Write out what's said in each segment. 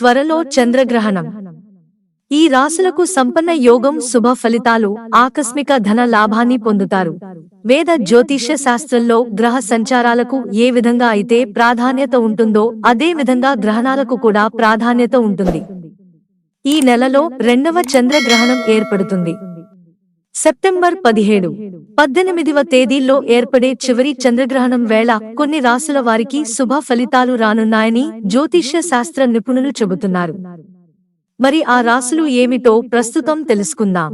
త్వరలో చంద్రగ్రహణం. ఈ రాశులకు సంపన్న యోగం శుభ ఫలితాలు ఆకస్మిక ధన లాభాన్ని పొందుతారు. వేద జ్యోతిష్య శాస్త్రంలో గ్రహ సంచారాలకు ఏ విధంగా అయితే ప్రాధాన్యత ఉంటుందో అదే విధంగా గ్రహణాలకు కూడా ప్రాధాన్యత ఉంటుంది. ఈ నెలలో రెండవ చంద్రగ్రహణం ఏర్పడుతుంది. సెప్టెంబర్ పదిహేడు పద్దెనిమిదివ తేదీల్లో ఏర్పడే చివరి చంద్రగ్రహణం వేళ కొన్ని రాసుల వారికి శుభ ఫలితాలు రానున్నాయని జ్యోతిష్య శాస్త్ర నిపుణులు చెబుతున్నారు. మరి ఆ రాసులు ఏమిటో ప్రస్తుతం తెలుసుకుందాం.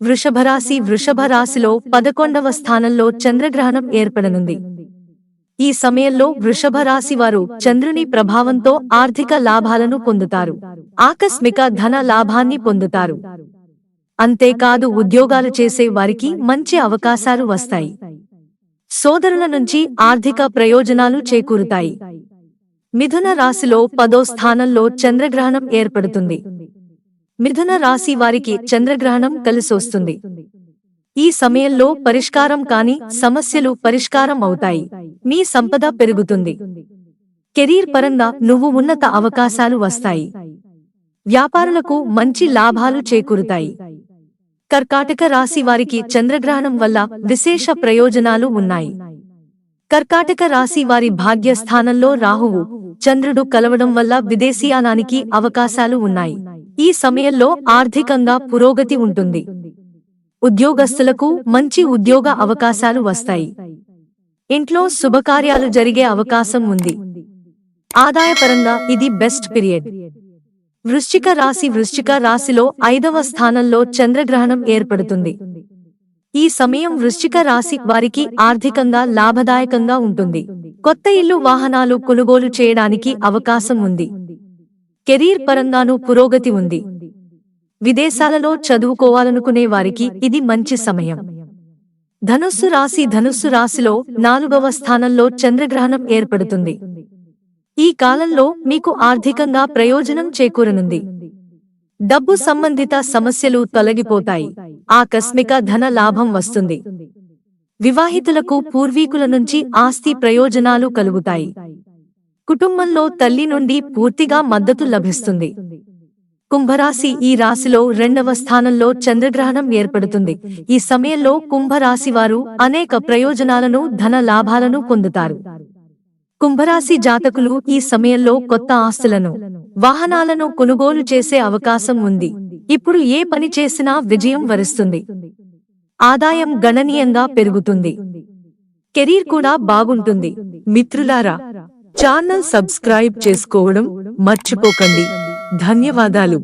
వృషభరాశి వృషభరాశిలో వృషభ రాశిలో పదకొండవ స్థానంలో చంద్రగ్రహణం ఏర్పడనుంది. ఈ సమయంలో వృషభ రాశి వారు చంద్రుని ప్రభావంతో ఆర్థిక లాభాలను పొందుతారు. ఆకస్మిక ధన లాభాన్ని పొందుతారు. అంతేకాదు ఉద్యోగాలు చేసే వారికి మంచి అవకాశాలు వస్తాయి. సోదరుల నుంచి ఆర్థిక ప్రయోజనాలు చేకూరుతాయి. మిథున రాశిలో పదో స్థానంలో చంద్రగ్రహణం ఏర్పడుతుంది. మిథున రాశి వారికి చంద్రగ్రహణం కలిసొస్తుంది. ఈ సమయంలో పరిష్కారం కాని సమస్యలు పరిష్కారం అవుతాయి. మీ సంపద పెరుగుతుంది. కెరీర్ పరంగా నువ్వు ఉన్నత అవకాశాలు వస్తాయి. వ్యాపారులకు మంచి లాభాలు చేకూరుతాయి. కర్కాటక రాశి వారికి చంద్రగ్రహణం వల్ల విశేష ప్రయోజనాలు ఉన్నాయి. కర్కాటక రాశి వారి భాగ్యస్థానంలో రాహువు చంద్రుడు కలవడం వల్ల విదేశీయానానికి అవకాశాలు ఉన్నాయి. ఈ సమయంలో ఆర్థికంగా పురోగతి ఉంటుంది. ఉద్యోగస్తులకు మంచి ఉద్యోగ అవకాశాలు వస్తాయి. ఇంట్లో శుభకార్యాలు జరిగే అవకాశం ఉంది. ఆదాయపరంగా ఇది బెస్ట్ పీరియడ్. వృశ్చిక రాశి వృశ్చిక రాశిలో ఐదవ స్థానంలో చంద్రగ్రహణం ఏర్పడుతుంది. ఈ సమయం వృశ్చిక రాశి వారికి ఆర్థికంగా లాభదాయకంగా ఉంటుంది. కొత్త ఇల్లు వాహనాలు కొనుగోలు చేయడానికి అవకాశం ఉంది. కెరీర్ పరంగానూ పురోగతి ఉంది. విదేశాలలో చదువుకోవాలనుకునే వారికి ఇది మంచి సమయం. ధనుస్సు రాశి ధనుస్సు రాశిలో నాలుగవ స్థానంలో చంద్రగ్రహణం ఏర్పడుతుంది. ఈ కాలంలో మీకు ఆర్థికంగా ప్రయోజనం చేకూరనుంది. డబ్బు సంబంధిత సమస్యలు తొలగిపోతాయి. ఆకస్మిక ధన లాభం వస్తుంది. వివాహితులకు పూర్వీకుల నుంచి ఆస్తి ప్రయోజనాలు కలుగుతాయి. కుటుంబంలో తల్లి నుండి పూర్తిగా మద్దతు లభిస్తుంది. కుంభరాశి ఈ రాశిలో రెండవ స్థానంలో చంద్రగ్రహణం ఏర్పడుతుంది. ఈ సమయంలో కుంభరాశి వారు అనేక ప్రయోజనాలను ధన లాభాలను పొందుతారు. కుంభరాశి జాతకులు ఈ సమయంలో కొత్త ఆస్తులను వాహనాలను కొనుగోలు చేసే అవకాశం ఉంది. ఇప్పుడు ఏ పని చేసినా విజయం వరిస్తుంది. ఆదాయం గణనీయంగా పెరుగుతుంది. కెరీర్ కూడా బాగుంటుంది. మిత్రులారా ఛానల్ సబ్స్క్రైబ్ చేసుకోవడం మర్చిపోకండి. ధన్యవాదాలు.